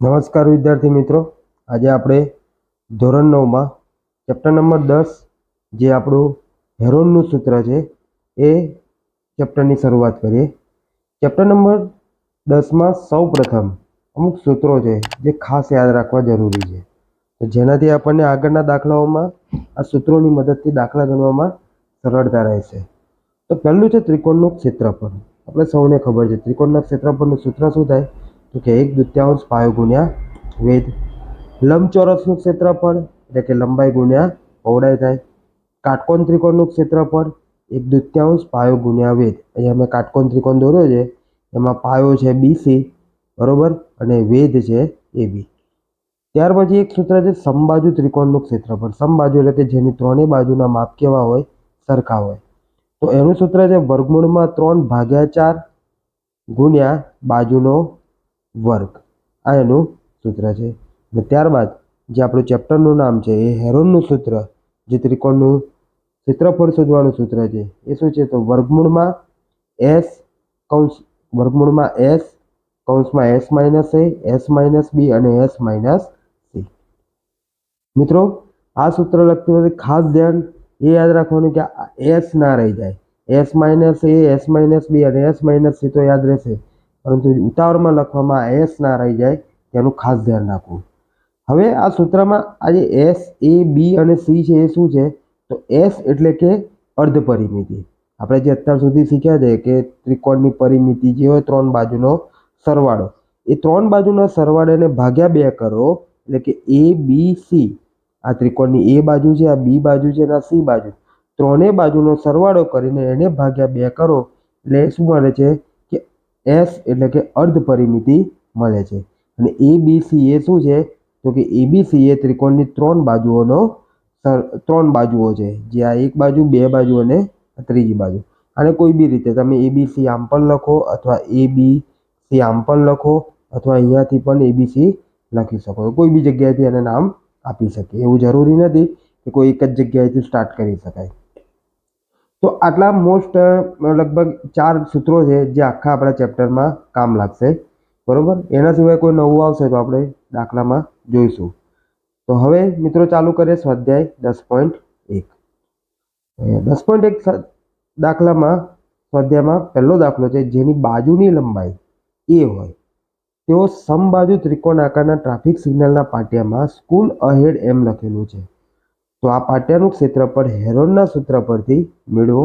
નમસ્કાર વિદ્યાર્થી મિત્રો. આજે આપણે ધોરણ નવમાં ચેપ્ટર નંબર દસ, જે આપણું હેરોનનું સૂત્ર છે, એ ચેપ્ટરની શરૂઆત કરીએ. ચેપ્ટર નંબર દસમાં સૌ પ્રથમ અમુક સૂત્રો છે, જે ખાસ યાદ રાખવા જરૂરી છે. તો જેનાથી આપણને આગળના દાખલાઓમાં આ સૂત્રોની મદદથી દાખલા ગણવામાં સરળતા રહેશે. તો પહેલું છે ત્રિકોણનું ક્ષેત્રફળ. આપણે સૌને ખબર છે, ત્રિકોણના ક્ષેત્રફળનું સૂત્ર શું થાય? તો કે એક દૃત્યાંશ પાયો ગુણ્યા વેધ. લંબચોરસનું ક્ષેત્રફળ એટલે કે લંબાઈ ગુણ્યા પહોળાઈ થાય. કાટકોણ ત્રિકોણનું ક્ષેત્રફળ એક દૃત્યાંશ પાયો ગુણ્યા વેધ. અહીંયા મેં કાટકોણ ત્રિકોણ દોર્યો છે. એમાં પાયો છે બીસી બરોબર? અને વેધ છે એ બી ત્યાર પછી એક સૂત્ર છે સમબાજુ ત્રિકોણનું ક્ષેત્રફળ. સમબાજુ એટલે કે જેની ત્રણેય બાજુના માપ કેવા હોય? સરખા હોય. તો એનું સૂત્ર છે વર્ગમૂળમાં ત્રણ ભાગ્યા ચાર ગુણ્યા બાજુનો વર્ગ. આ એનું સૂત્ર છે. અને ત્યારબાદ જે આપણું ચેપ્ટરનું નામ છે એ હેરોનનું સૂત્ર, જે ત્રિકોણનું ક્ષેત્રફળ શોધવાનું સૂત્ર છે. એ શું છે? તો વર્ગમૂળમાં એસ કૌંસ, વર્ગમૂળમાં એસ કૌંસમાં S minus A, S minus B અને એસ માઇનસ સી. મિત્રો, આ સૂત્ર લખતી વખતે ખાસ ધ્યાન એ યાદ રાખવાનું કે એસ ના રહી જાય. S minus A, S minus B અને એસ માઇનસ સી તો યાદ રહેશે. પરંતુ ઉતાવળમાં લખવામાં એસ ના રહી જાય તેનું ખાસ ધ્યાન રાખવું. હવે આ સૂત્રમાં આ જે એસ, એ, બી અને સી છે એ શું છે? તો એસ એટલે કે અર્ધ પરિમિતિ. આપણે જે અત્યાર સુધી શીખ્યા છે કે ત્રિકોણની પરિમિતિ જે હોય ત્રણ બાજુનો સરવાળો. એ ત્રણ બાજુના સરવાળાને ભાગ્યા બે કરો, એટલે કે એ, બી, સી. આ ત્રિકોણની એ બાજુ છે, આ બી બાજુ છે અને આ સી બાજુ. ત્રણેય બાજુનો સરવાળો કરીને એને ભાગ્યા બે કરો, એટલે શું મળે છે? એસ એટલે કે અર્ધ પરિમિતિ મળે છે. અને એ બી સી એ શું છે? તો કે એ બી સી એ ત્રિકોણની ત્રણ બાજુઓનો ત્રણ બાજુઓ છે. જે આ એક બાજુ, બે બાજુ અને ત્રીજી બાજુ. અને કોઈ બી રીતે તમે એ બી સી આમ પણ લખો અથવા એ બી સી આમ પણ લખો અથવા અહીંયાથી પણ એ બી સી લખી શકો. કોઈ બી જગ્યાએથી એને નામ આપી શકીએ એવું જરૂરી નથી કે કોઈ એક જ જગ્યાએથી સ્ટાર્ટ કરી શકાય. તો આટલા મોસ્ટ લગભગ ચાર સૂત્રો છે જે આખા આપણા ચેપ્ટરમાં કામ લાગશે. બરાબર? એના સિવાય કોઈ નવું આવશે તો આપણે દાખલામાં જોઈશું. તો હવે મિત્રો ચાલુ કરીએ સ્વાધ્યાય દસ પોઈન્ટ એક. દસ પોઈન્ટ એક દાખલામાં, સ્વાધ્યાયમાં પહેલો દાખલો છે જેની બાજુની લંબાઈ એ હોય. તેઓ સમબાજુ ત્રિકોણ આકારના ટ્રાફિક સિગ્નલના પાટિયામાં સ્કૂલ અહેડ એમ લખેલું છે. તો આ પાટિયાનું ક્ષેત્રફળ હેરોનના સૂત્ર પરથી મેળવો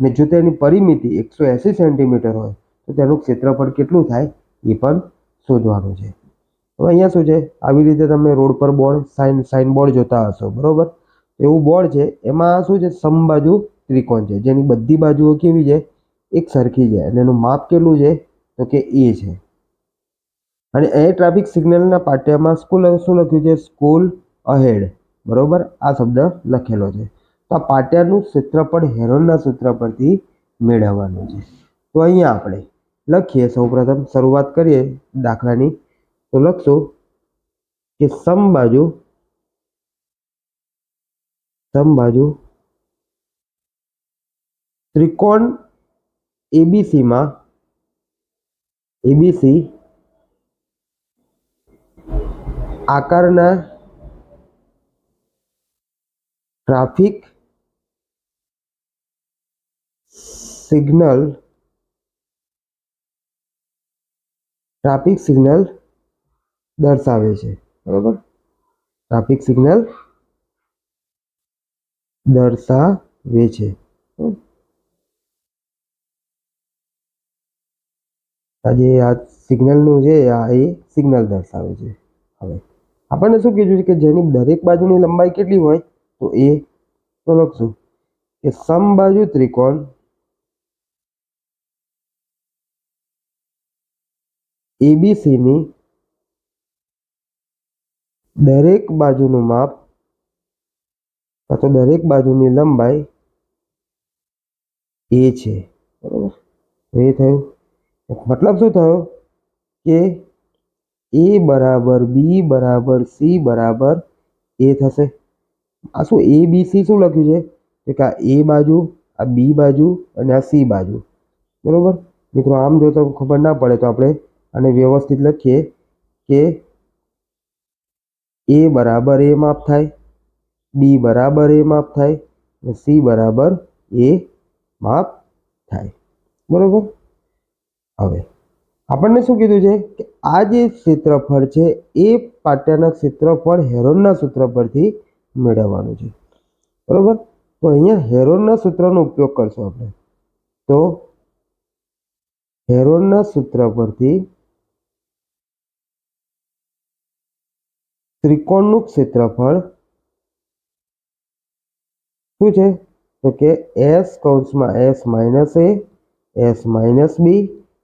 અને જો તેની પરિમિતિ એકસો એંસી સેન્ટીમીટર હોય, તો તેનું ક્ષેત્રફળ કેટલું થાય એ પણ શોધવાનું છે. હવે અહીંયા શું છે? આવી રીતે તમે રોડ પર બોર્ડ, સાઇન સાઇન બોર્ડ જોતા હશો, બરાબર? એવું બોર્ડ છે, એમાં શું છે? સમબાજુ ત્રિકોણ છે, જેની બધી બાજુઓ કેવી છે? એક સરખી છે, અને એનું માપ કેટલું છે? તો કે એ છે. અને એ ટ્રાફિક સિગ્નલના પાટિયામાં સ્કૂલ શું લખ્યું છે? School ahead. બરોબર? આ શબ્દ લખેલો છે. તો આ પાટિયાનું ક્ષેત્રફળ હેરોનના સૂત્ર પરથી મેળવવાનું છે. તો અહીંયા આપણે લખીએ. સૌપ્રથમ શરૂઆત કરીએ દાખલાની. તો લખશું કે સમબાજુ સમબાજુ ત્રિકોણ એબીસીમાં, એબીસી આકારના ટ્રાફિક સિગ્નલ ટ્રાફિક સિગ્નલ દર્શાવે છે. બરોબર? ટ્રાફિક સિગ્નલ દર્શાવે છે. આજે આ સિગ્નલનું છે આ એ સિગ્નલ દર્શાવે છે. હવે આપણને શું કીધું છે કે જેની દરેક બાજુની લંબાઈ કેટલી હોય? તો એ તો લખશું કે સમબાજુ ત્રિકોણ એબીસીની દરેક બાજુનું માપ અથવા તો દરેક બાજુની લંબાઈ એ છે બરોબર એ થયું મતલબ શું થયો કે એ બરાબર બી બરાબર સી બરાબર એ થશે આ શું એ બી સી શું લખ્યું છે? કે આ એ બાજુ, આ બી બાજુ અને આ સી બાજુ. બરાબર? મિત્રો, આમ જો તો ખબર ના પડે તો આપણે આને વ્યવસ્થિત લખીએ કે એ બરાબર એ માપ થાય બી બરાબર એ માપ થાય અને સી બરાબર એ માપ થાય. બરાબર? હવે, આપણને શું કીધું છે કે આ જે ક્ષેત્રફળ છે, એ પાટિયાના ક્ષેત્રફળ હેરોનના સૂત્ર પરથી મેળવવાનું છે. બરોબર? તો અહીંયા હેરોનના સૂત્રનો ઉપયોગ કરશું આપણે. તો હેરોનના સૂત્ર પરથી ત્રિકોણનું ક્ષેત્રફળ શું છે? તો કે એસ કૌંસમાં S minus A, S minus B,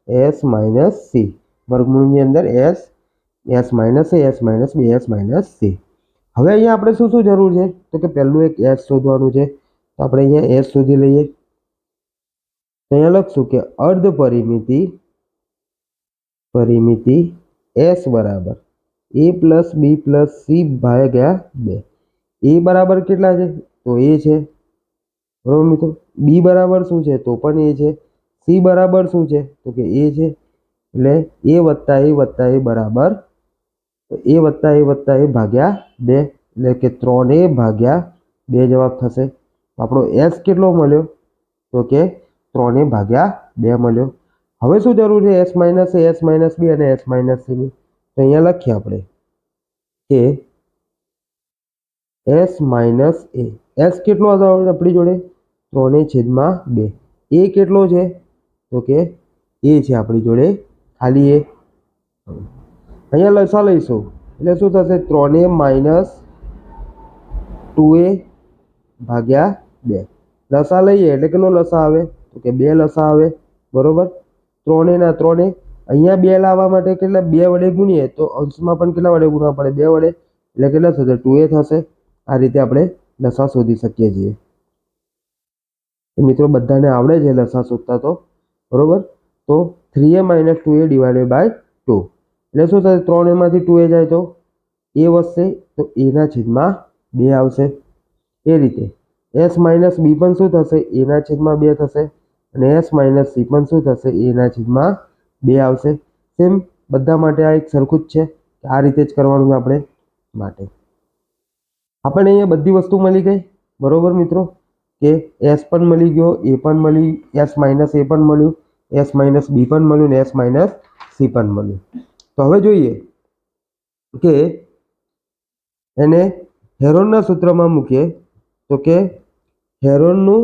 S minus C. વર્ગમૂળની અંદર S S minus A, S minus B, S minus C. હવે અહીંયા આપણે શું શું જરૂર છે? તો કે પહેલું એક એસ શોધવાનું છે. તો આપણે અહીંયા એસ શોધી લઈએ. તો અહીંયા લખશું કે અર્ધ પરિમિતિ પરિમિતિ એસ બરાબર. A plus B plus C ભાગ્યા બે. એ બરાબર કેટલા છે? તો એ છે. બરાબર મિત્રો? બી બરાબર શું છે? તો પણ એ છે. સી બરાબર શું છે? તો કે એ છે. એટલે એ વત્તા એ વત્તા એ બરાબર એ વત્તા એ વત્તા એ ભાગ્યા બે, એટલે કે ત્રણ એ ભાગ્યા બે જવાબ થશે. આપણો એસ કેટલો મળ્યો? તો કે ત્રણ એ ભાગ્યા બે મળ્યો. હવે શું જરૂર છે? S minus A S minus B અને એસ માઇનસ સીની તો અહીંયા લખીએ આપણે કે એસ માઇનસ એ એસ કેટલો હતો આપણી જોડે? ત્રણે છેદમાં બે. એ કેટલો છે? તો કે એ છે આપણી જોડે. ખાલી એ અહીંયા લસા લઈશું? એટલે શું થશે? ત્રણે માઇનસ ટુ એ ભાગ્યા બે. લસા લઈએ, એટલે કેટલો લસા આવે? તો કે બે લસા આવે. બરોબર? ત્રણે ના ત્રણે. અહીંયા બે લાવવા માટે કેટલા? બે વડે ગુણીએ તો અંશમાં પણ કેટલા વડે ગુણવા પડે? બે વડે. એટલે કેટલા થશે? ટુ એ થશે. આ રીતે આપણે લસા શોધી શકીએ છીએ. મિત્રો બધાને આવડે છે લસા શોધતા તો. બરોબર? તો three A minus two A divided by two. એટલે શું થશે ત્રણ એમાંથી ટુ એ જાય તો? એ વધશે તો એના છેદમાં બે આવશે. એ રીતે. એસ માઇનસ બી પણ શું થશે? એના છેદમાં બે થશે. અને એસ માઇનસ સી પણ શું થશે? એના છેદમાં બે આવશે. સેમ બધા માટે આ એક સરખું જ છે. આ રીતે જ કરવાનું છે આપણે માટે. આપણને અહીંયા બધી વસ્તુ મળી ગઈ. બરોબર મિત્રો? કે એસ પણ મળી ગયો એ પણ મળી એસ માઇનસ એ પણ મળ્યું એસ માઇનસ બી પણ મળ્યું ને એસ માઇનસ સી પણ મળ્યું. તો હવે જોઈએ કે એને હેરોનના સૂત્રમાં મૂકીએ તો કે હેરોનનું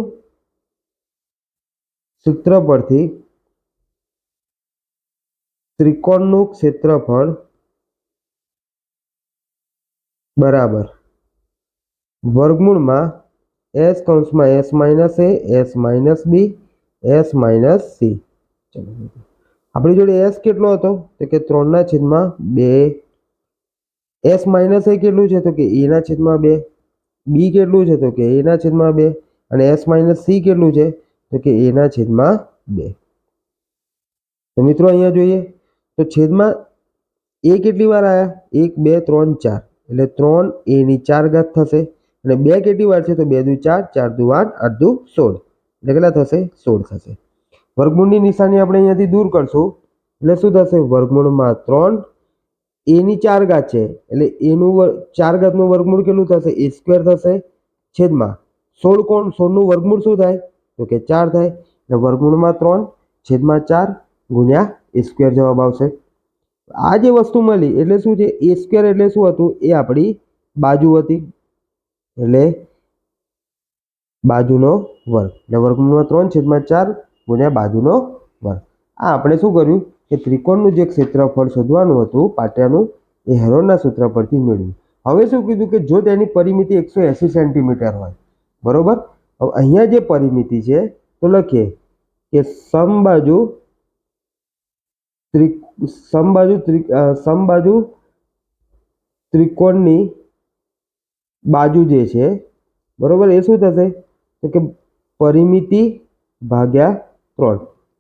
સૂત્ર પરથી ત્રિકોણનું ક્ષેત્રફળ બરાબર. વર્ગમૂળમાં એસ કૌંસમાં S minus A, S minus B, S minus C. ચલો આપણી જોડે એસ કેટલો હતો? તો કે ત્રણના છેદમાં બે. એસ માઇનસ એ કેટલું છે? તો કે એના છેદમાં બે. બી કેટલું છે? તો કે એના છેદમાં બે. અને એસ માઇનસ સી કેટલું છે? તો કે એના છેદમાં બે. તો મિત્રો અહીંયા જોઈએ. તો છેદમાં એ કેટલી વાર આવ્યા એક, બે, ત્રણ, ચાર. એટલે ત્રણ એની ચાર ઘાત થશે. અને બે કેટલી વાર છે? તો બે દુ ચાર ચાર દુ આઠ આઠ દુ સોળ. એટલે કેટલા થશે? સોળ થશે. વર્ગમૂળની નિશાની આપણે અહીંયાથી દૂર કરશું. એટલે શું થશે? વર્ગમૂળમાં ત્રણ, એની ચાર ઘાત છે. એટલે એનું ચાર ઘાતનું વર્ગમૂળ કેટલું થશે? એ સ્ક્વેર થશે છેદમાં સોળ કોણ? સોળનું વર્ગમૂળ શું થાય? તો કે ચાર થાય. એટલે વર્ગમૂળમાં ત્રણ, છેદમાં ચાર ગુણ્યા એ સ્ક્વેર જવાબ આવશે. આ જે વસ્તુ મળી, એટલે શું છે? એ સ્ક્વેર એટલે શું હતું? એ આપણી બાજુ હતી. એટલે બાજુનો વર્ગ. એટલે વર્ગમૂળમાં ત્રણ, છેદમાં ચાર ગુણ્યા બાજુનો વર્ગ. આ આપણે શું કર્યું? કે ત્રિકોણનું જે ક્ષેત્રફળ શોધવાનું હતું પાટિયાનું એ હેરોનના સૂત્ર પરથી મેળવ્યું. હવે શું કીધું કે જો તેની પરિમિતિ એકસો એંસી સેન્ટીમીટર હોય, બરોબર? હવે અહીંયા જે પરિમિતિ છે, તો લખીએ કે સમબાજુ ત્રિ સમબાજુ ત્રિ સમબાજુ ત્રિકોણની બાજુ જે છે, બરોબર, એ શું થશે? તો કે પરિમિતિ ભાગ્યા ત્રણ.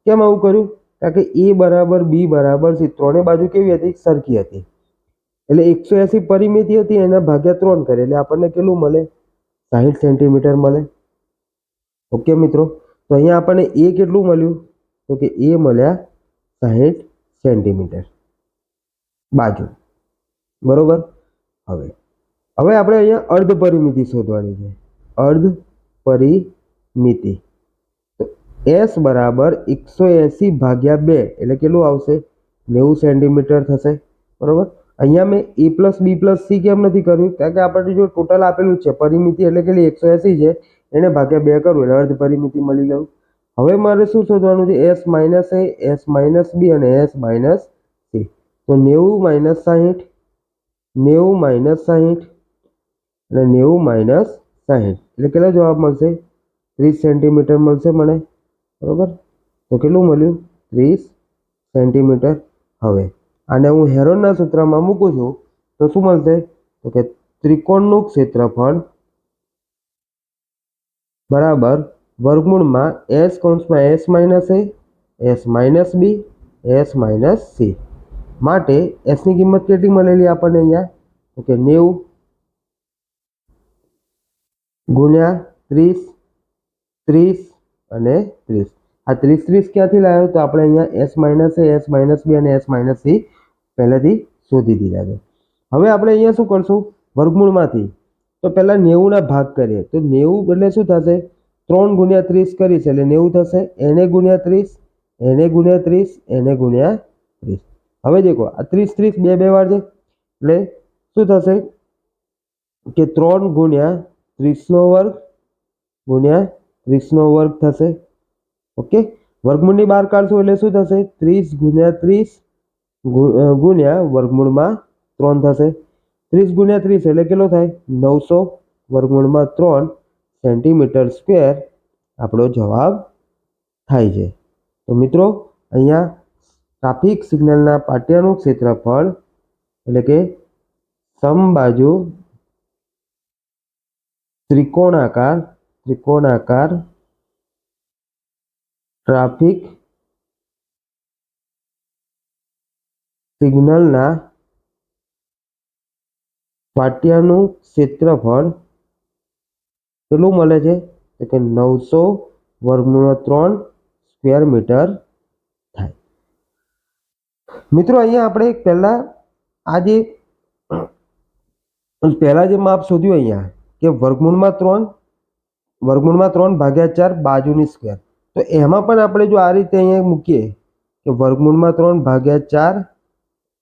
કેમ આવું કર્યું? કારણ કે એ બરાબર, બી બરાબર, સી ત્રણેય બાજુ કેવી હતી? સરખી હતી. એટલે એકસો એંસી પરિમિતિ હતી, એના ભાગ્યા ત્રણ કરે. એટલે આપણને કેટલું મળે? સાહીઠ સેન્ટીમીટર મળે. ઓકે મિત્રો, તો અહીંયા આપણને એ કેટલું મળ્યું? તો કે એ મળ્યા સાહીઠ સેન્ટીમીટર. બાજુ. બરોબર? હવે. હવે આપણે અહીંયા અર્ધ પરિમિતિ શોધવાની છે. અર્ધ પરિમિતિ. એસ બરાબર એકસો એંસી ભાગ્યા બે. એટલે કેટલું આવશે? નેવું સેન્ટીમીટર થશે. બરાબર? અહીંયા મેં A plus B plus C કેમ નથી કર્યું? કારણ કે આપણને જો ટોટલ આપેલું છે. પરિમિતિ એટલે કેટલી એકસો એંસી છે. એને ભાગ્યા બે કરવું એટલે અર્ધ પરિમિતિ મળી ગયું. હવે મારે શું શોધવાનું છે? S minus A, S minus B અને એસ માઇનસ સી. તો નેવું માઇનસ સાહીઠ, નેવું માઇનસ સાહીઠ અને નેવું માઇનસ સાહીઠ. એટલે કેટલો જવાબ મળશે? ત્રીસ સેન્ટીમીટર મળશે મને. બરાબર? તો કેટલું મળ્યું? ત્રીસ સેન્ટીમીટર હવે. આને હું હેરોનના સૂત્રમાં મૂકું છું, તો શું મળશે? તો કે ત્રિકોણનું ક્ષેત્રફળ બરાબર વર્ગમૂળમાં એસ કૌંસમાં S minus A, S minus B, S minus C. માટે એસની કિંમત કેટલી મળેલી આપણને અહીંયા? તો કે નેવું ગુણ્યા ત્રીસ ત્રીસ અને ત્રીસ. આ ત્રીસ ત્રીસ ક્યાંથી લાવ્યો? તો આપણે અહીંયા S minus A, S minus B અને એસ માઇનસ સી પહેલેથી શોધી દીધા છે. હવે આપણે અહીંયા શું કરશું? વર્ગમૂળમાંથી. તો પહેલાં નેવુંના ભાગ કરીએ. તો નેવું એટલે શું થશે? ત્રણ ગુણ્યા ત્રીસ કરીશ એટલે નેવું થશે. એને ગુણ્યા ત્રીસ, એને ગુણ્યા ત્રીસ, એને ગુણ્યા ત્રીસ. હવે દેખો, આ ત્રીસ ત્રીસ બે બે વાર છે. એટલે શું થશે? કે ત્રણ ગુણ્યા ત્રીસનો વર્ગ ગુણ્યા ત્રીસનો વર્ગ થશે. ઓકે? વર્ગમૂળની બહાર કાઢશું એટલે શું થશે? ત્રીસ ગુણ્યા ત્રીસ ગુણ્યા વર્ગમૂળમાં ત્રણ થશે. ત્રીસ ગુણ્યા ત્રીસ એટલે કેટલો થાય? નવસો વર્ગમૂળમાં ત્રણ સેન્ટીમીટર સ્ક્વેર આપણો જવાબ થાય છે. તો મિત્રો, અહીંયા ટ્રાફિક સિગ્નલના પાટિયાનું ક્ષેત્રફળ એટલે કે સમબાજુ ત્રિકોણાકાર ત્રિકોણાકાર, ટ્રાફિક સિગ્નલના પાટિયાનું ક્ષેત્રફળ કેટલું મળે છે? તો કે નવસો વર્ગમૂળ ત્રણ સ્ક્વેર મીટર થાય. મિત્રો, અહીંયા આપણે પહેલાં આ જે, પહેલાં જે માપ શોધ્યું અહીંયા, કે વર્ગમૂળમાં ત્રણ વર્ગમૂળમાં ત્રણ ભાગ્યા ચાર બાજુની સ્ક્વેર તો એમાં પણ આપણે જો આ રીતે અહીંયા મૂકીએ કે વર્ગમૂળમાં ત્રણ ભાગ્યા ચાર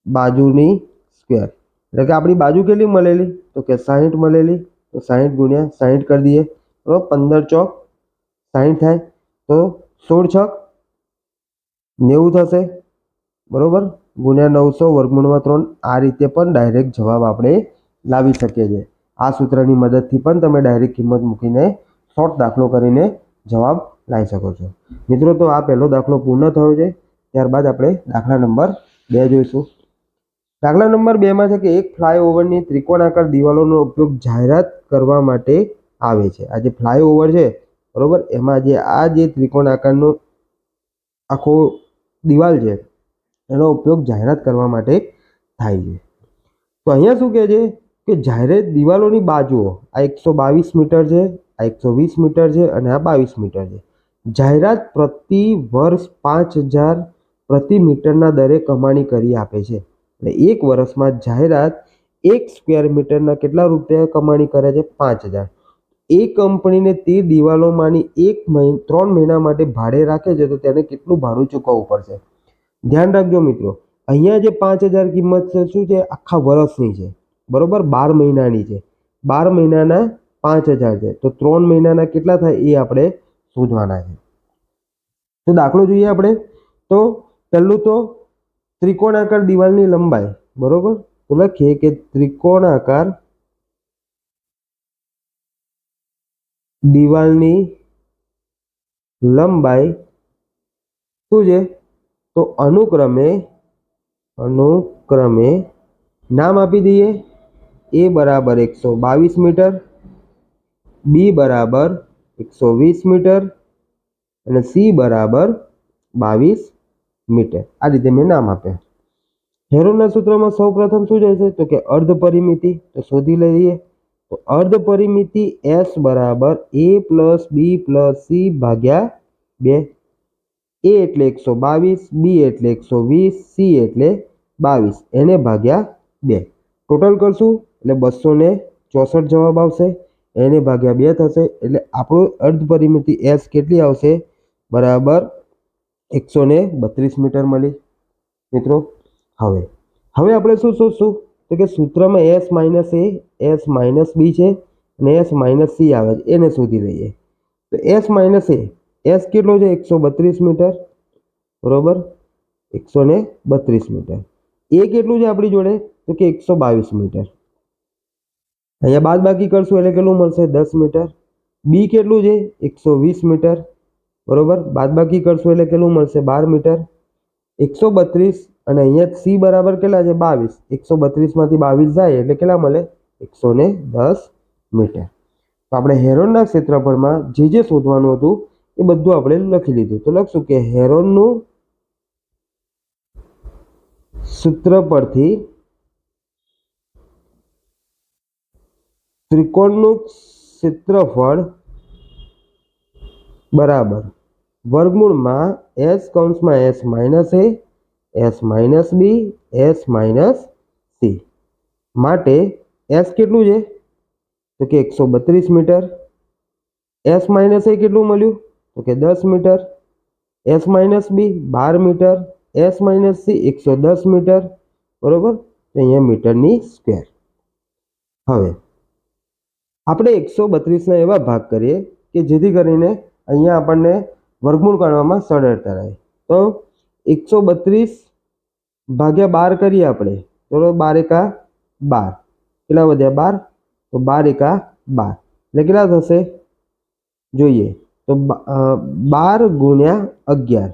બાજુની સ્ક્વેર એટલે કે આપણી બાજુ કેટલી મળેલી? તો કે સાહીઠ મળેલી. તો સાહીઠ ગુણ્યા સાહીઠ કરી દઈએ. બરાબર? પંદર ચોક સાહીઠ થાય. તો સોળ છક નેવું થશે. બરોબર? ગુણ્યા નવસો વર્ગમૂળમાં ત્રણ આ રીતે પણ ડાયરેક્ટ જવાબ આપણે લાવી શકીએ છીએ. આ સૂત્રની મદદથી પણ તમે ડાયરેક્ટ કિંમત મૂકીને શોર્ટ દાખલો કરીને જવાબ લાવી શકો છો. મિત્રો, તો આ પહેલો દાખલો પૂર્ણ થયો છે. ત્યારબાદ આપણે દાખલા નંબર બે જોઈશું. દાખલા નંબર બેમાં છે કે એક ફ્લાયઓવરની ત્રિકોણાકાર દિવાલોનો ઉપયોગ જાહેરાત કરવા માટે આવે છે. આ જે ફ્લાયઓવર છે, બરાબર, એમાં જે આ જે ત્રિકોણાકારનો આખો દિવાલ છે, એનો ઉપયોગ જાહેરાત કરવા માટે થાય છે. તો અહીંયા શું કહે છે? કે જાહેરાત દિવાલોની બાજુઓ, આ એકસો બાવીસ મીટર છે આ એકસો વીસ મીટર છે અને આ બાવીસ મીટર છે. જાહેરાત પ્રતિ વર્ષ પાંચ હજાર પ્રતિ મીટરના દરે કમાણી કરી આપે છે. એટલે એક વર્ષમાં જાહેરાત એક સ્ક્વેર મીટરના કેટલા રૂપિયા કમાણી કરે છે? પાંચ હજાર. એ કંપનીને તે દિવાલોમાંની એક મહિના ત્રણ મહિના માટે ભાડે રાખે છે તો તેને કેટલું ભાડું ચૂકવવું પડશે? ધ્યાન રાખજો મિત્રો, અહીંયા જે પાંચ હજાર કિંમત છે, શું છે? આખા વર્ષની છે. બરાબર? બાર મહિનાની છે. બાર મહિનાના પાંચ હજાર છે. તો ત્રણ મહિનાના કેટલા થાય એ આપણે શોધવાના છે. તો દાખલો જોઈએ આપણે. તો પહેલું તો ત્રિકોણાકાર દિવાલની લંબાઈ, બરોબર? તો લખીએ કે ત્રિકોણાકાર દિવાલની લંબાઈ શું છે? તો અનુક્રમે અનુક્રમે નામ આપી દઈએ. એ બરાબર એકસો બાવીસ મીટર. બી બરાબર એકસો વીસ મીટર અને સી બરાબર બાવીસ મીટર. આ રીતે મેં નામ આપ્યા. હેરોના સૂત્રમાં સૌ પ્રથમ શું છે? તો કે અર્ધ પરિમિતિ. તો શોધી લઈએ. તો અર્ધ પરિમિતિ એસ બરાબર A plus B plus C ભાગ્યા બે. એ એટલે એકસો બાવીસ બી એટલે એકસો વીસ સી એટલે બાવીસ. એને ભાગ્યા બે. ટોટલ કરશું એટલે બસો ચોસઠ જવાબ આવશે. એને ભાગ્યા બે થશે એટલે આપણું અર્ધ પરિમિતિ એસ કેટલી આવશે? બરાબર એકસો ને બત્રીસ મીટર મળી. મિત્રો, હવે હવે આપણે શું શોધશું? તો કે સૂત્રમાં S minus A S minus B છે અને એસ માઇનસ સી આવે છે. એને શોધી લઈએ. તો એસ માઇનસ એ એસ કેટલો છે? એકસો બત્રીસ મીટર. બરાબર? એકસો ને બત્રીસ મીટર. એ કેટલું છે આપણી જોડે? તો કે એકસો બાવીસ મીટર. અહીંયા બાદ બાકી કરશું એટલે કેટલું મળશે? દસ મીટર. બી કેટલું છે? એકસો વીસ મીટર. બરોબર? બાદ બાકી કરશું એટલે કેટલું મળશે? બાર મીટર. એકસો બત્રીસ. અને અહીંયા સી બરાબર કેટલા છે? બાવીસ. એકસો બત્રીસમાંથી બાવીસ જાય એટલે કેટલા મળે? એકસો દસ મીટર. તો આપણે હેરોનના ક્ષેત્રફળમાં જે જે શોધવાનું હતું, એ બધું આપણે લખી લીધું. તો લખશું કે હેરોનનું સૂત્ર પરથી ત્રિકોણનું ક્ષેત્રફળ બરાબર. વર્ગમૂળમાં એસ કૌંસમાં S minus A, S minus B, S minus C. માટે એસ કેટલું છે? તો કે એકસો બત્રીસ મીટર. એસ માઇનસ એ કેટલું મળ્યું? તો કે દસ મીટર. એસ માઇનસ બી બાર મીટર. એસ માઇનસ સી એકસો દસ મીટર. બરોબર? તો અહીંયા મીટરની સ્ક્વેર. હવે આપણે એકસો બત્રીસના એવા ભાગ કરીએ કે જેથી કરીને અહીંયા આપણને વર્ગમૂળ કાઢવામાં સરળતા રહે. તો એકસો બત્રીસ ભાગ્યા બાર કરીએ આપણે, તો બાર એકા બાર. કેટલા વધ્યા બાર? તો બાર એકા બાર. એટલે કેટલા થશે? જોઈએ. તો બાર ગુણ્યા અગિયાર.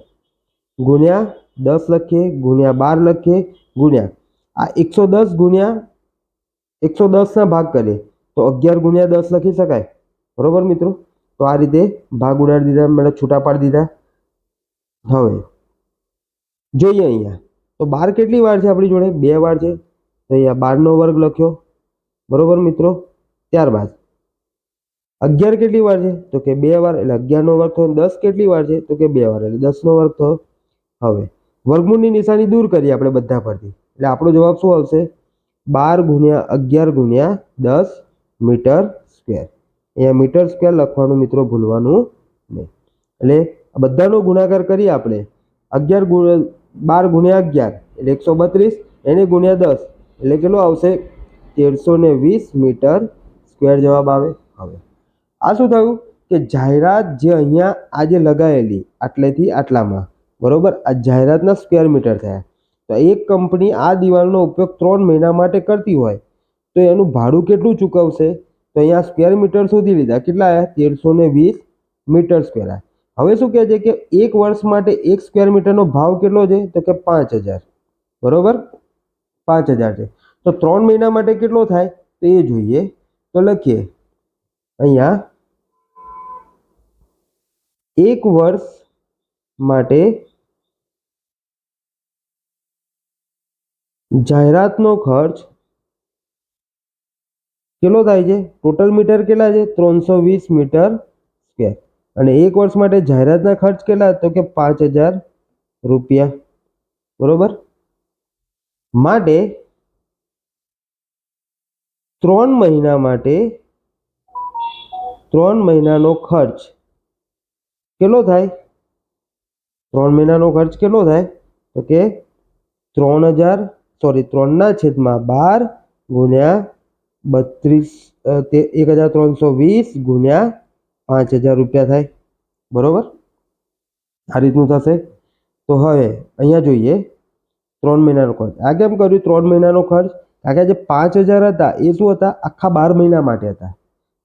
ગુણ્યા દસ લખીએ, ગુણ્યા બાર લખીએ, ગુણ્યા. આ એકસો દસ ગુણ્યા એકસો દસના ભાગ કરીએ. તો અગિયાર ગુણ્યા દસ લખી શકાય. બરોબર મિત્રો? તો આ રીતે ભાગ ઉડાડી દીધા મેં છૂટા પાડી દીધા. હવે જોઈએ અહીંયા. તો બાર કેટલી વાર છે આપણી જોડે? બે વાર છે. તો અહીંયા બારનો વર્ગ લખ્યો. બરોબર મિત્રો? ત્યારબાદ અગિયાર કેટલી વાર છે? તો કે બે વાર, એટલે અગિયારનો વર્ગ થયો દસ કેટલી વાર છે? તો કે બે વાર, એટલે દસનો વર્ગ થયો. હવે વર્ગમૂળની નિશાની દૂર કરીએ આપણે બધા પરથી. એટલે આપણો જવાબ શું આવશે? બાર ગુણ્યા અગિયાર ગુણ્યા દસ મીટર સ્ક્વેર. અહીંયા મીટર સ્ક્વેર લખવાનું મિત્રો ભૂલવાનું નહીં. એટલે બધાનો ગુણાકાર કરીએ આપણે. અગિયાર ગુણ, બાર ગુણ્યા અગિયાર એટલે એકસો બત્રીસ. એને ગુણ્યા દસ એટલે કેટલો આવશે? તેરસો ને વીસ મીટર સ્ક્વેર જવાબ આવે. હવે, આ શું થયું? કે જાહેરાત જે અહીંયા આજે લગાવેલી આટલેથી આટલામાં, બરોબર? આ જાહેરાતના સ્ક્વેર મીટર થયા. તો એક કંપની આ દિવાલનો ઉપયોગ ત્રણ મહિના માટે કરતી હોય. તો એનું ભાડું કેટલું ચૂકવશે? તો અહીંયા સ્ક્વેર મીટર શોધી લીધા. કેટલા આવ્યા તેરસો ને વીસ મીટર સ્ક્વેર હવે શું કહે છે કે એક વર્ષ માટે એક સ્ક્વેર મીટરનો ભાવ કેટલો છે? તો કે પાંચ હજાર. બરોબર? પાંચ હજાર છે. તો ત્રણ મહિના માટે કેટલો થાય? તો એ જોઈએ. તો લખીએ. અહીંયા એક વર્ષ માટે જાહેરાતનો ખર્ચ કેટલો થાય છે? ટોટલ મીટર કેટલા છે? ત્રણસો વીસ મીટર સ્ક્વેર અને એક વર્ષ માટે જાહેરાતના ખર્ચ કેટલા? તો કે પાંચ હજાર રૂપિયા. બરોબર? માટે ત્રણ મહિના માટે ત્રણ મહિનાનો ખર્ચ કેટલો થાય? ત્રણ મહિનાનો ખર્ચ કેટલો થાય? તો કે ત્રણ હજાર સોરી ત્રણના છેદમાં બાર ગુણ્યા બત્રીસ તે એક હજાર ત્રણસો વીસ ગુણ્યા પાંચ હજાર રૂપિયા થાય. બરોબર? આ રીતનું થશે. તો હવે અહીંયા જોઈએ. ત્રણ મહિનાનો ખર્ચ. આ કેમ કર્યું? ત્રણ મહિનાનો ખર્ચ? કારણ કે જે પાંચ હજાર હતા. એ શું હતા? આખા બાર મહિના માટે હતા.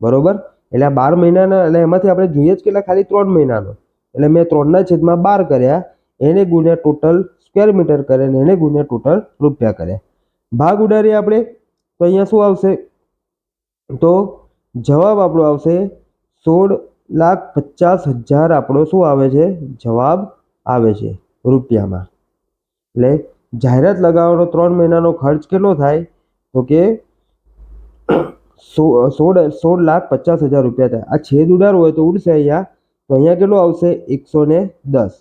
બરોબર? એટલે આ બાર મહિનાના, એટલે એમાંથી આપણે જોઈએ જ કેટલા ખાલી ત્રણ મહિનાનો. એટલે મેં ત્રણના છેદમાં બાર કર્યા. એને ગુણ્યા ટોટલ સ્ક્વેર મીટર કરે ને એને ગુણ્યા ટોટલ રૂપિયા કર્યા. ભાગ ઉડાડીએ આપણે. તો અહીંયા શું આવશે? તો જવાબ આપણો આવશે સોળ લાખ પચાસ હજાર આપણો શું આવે છે? જવાબ આવે છે રૂપિયામાં. એટલે જાહેરાત લગાવવાનો ત્રણ મહિનાનો ખર્ચ કેટલો થાય? તો કે સોળ સોળ લાખ પચાસ હજાર રૂપિયા થાય. આ છેદ ઉડાર હોય તો ઉડશે અહીંયા. તો અહીંયા કેટલું આવશે? એકસો ને દસ.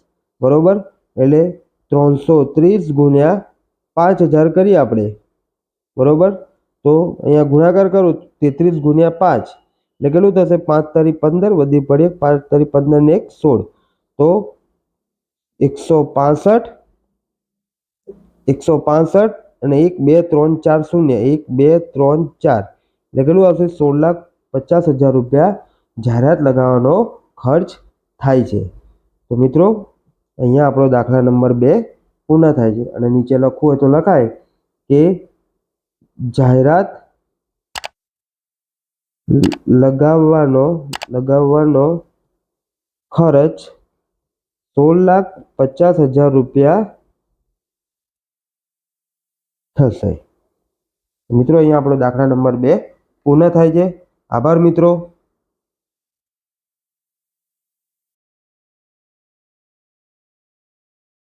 બરાબર? એટલે ત્રણસો ત્રીસ ગુણ્યા પાંચ હજાર કરીએ આપણે. બરોબર? તો અહીંયા ગુણાકાર કરું, તેત્રીસ ગુણ્યા પાંચ. એટલે કેટલું થશે? પાંચ તારી પંદર વધી પડે પાંચ તારી પંદર ને એક સોળ. તો એકસો પાસઠ એકસો પાસઠ અને એક, બે, ત્રણ, ચાર, શૂન્ય. એક, બે, ત્રણ, ચાર. એટલે કેટલું આવશે? સોળ લાખ પચાસ હજાર રૂપિયા જાહેરાત લગાવવાનો ખર્ચ થાય છે. તો મિત્રો, અહીંયા આપણો દાખલા નંબર બે પૂર્ણ થાય છે. અને નીચે લખવું હોય તો લખાય કે જાહેરાત લગાવવાનો લગાવવાનો ખર્ચ સોળ લાખ પચાસ હજાર રૂપિયા થશે. મિત્રો, અહીંયા આપણો દાખલા નંબર બે પૂર્ણ થાય છે. આભાર મિત્રો.